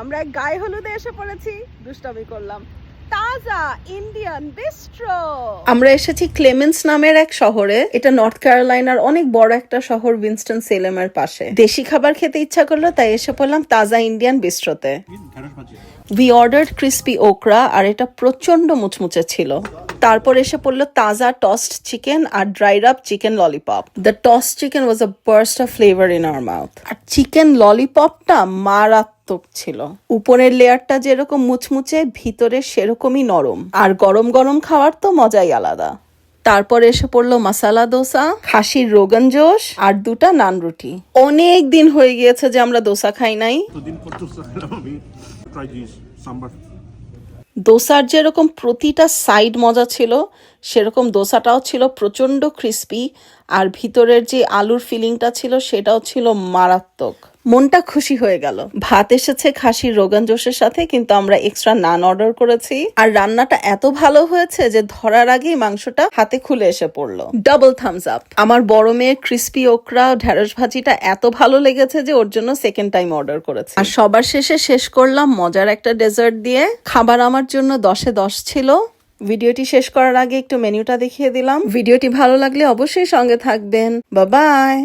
আমরা এক গায়ে হলুদে এসে পড়েছি দুষ্টামি করলাম। তাজা ইন্ডিয়ান বিস্ট্রো আমরা এসেছি ক্লেমেন্স নামের এক শহরে। এটা নর্থ ক্যারোলাইনার অনেক বড় একটা শহর উইনস্টন সেলেমের পাশে। দেশি খাবার খেতে ইচ্ছা করল তাই এসে পড়লাম তাজা ইন্ডিয়ান বিস্ট্রোতে উই অর্ডার্ড ক্রিস্পি ওকরা আর এটা প্রচণ্ড মুচমুচে ছিল। তারপর এসে পড়ল তাজা tossed chicken R dried up chicken lollipop the tossed chicken was a burst of flavour in our mouth R chicken ললিপপটা মারাত্মক ছিল। উপরের লেয়ারটা যেরকম মুচমুচে, ভিতরে সেরকমই নরম। আর গরম গরম খাওয়ার তো মজাই আলাদা। তারপর এসে পড়ল মাসালা দোসা খাসির রোগান জোশ আর দুটা নান রুটি। অনেক দিন হয়ে গিয়েছে যে আমরা দোসা খাই নাই। দোসার যেরকম প্রতিটা সাইড মজা ছিল, সেরকম দোসাটাও ছিল প্রচণ্ড ক্রিস্পি আর ভিতরের যে আলুর ফিলিংটা ছিল, সেটাও ছিল মারাত্মক। মনটা খুশি হয়ে গেল। ভাত এসেছে খাসির রোগান জোশের সাথে, কিন্তু আমরা এক্সট্রা নান অর্ডার করেছি। আর রান্নাটা এত ভালো হয়েছে যে ধরার আগেই মাংসটা হাতে খুলে এসে পড়ল। ডাবল থামস আপ আমার বড় মেয়ের ক্রিস্পি ওকরা ঢেঁড়স ভাজিটা এত ভালো লেগেছে যে ওর জন্য সেকেন্ড টাইম অর্ডার করেছে। আর সবার শেষে শেষ করলাম মজার একটা ডেজার্ট দিয়ে। খাবার আমার জন্য দশে দশ ছিল। ভিডিওটি শেষ করার আগে একটু মেনুটা দেখিয়ে দিলাম। ভিডিওটি ভালো লাগলে অবশ্যই সঙ্গে থাকবেন। বাবাই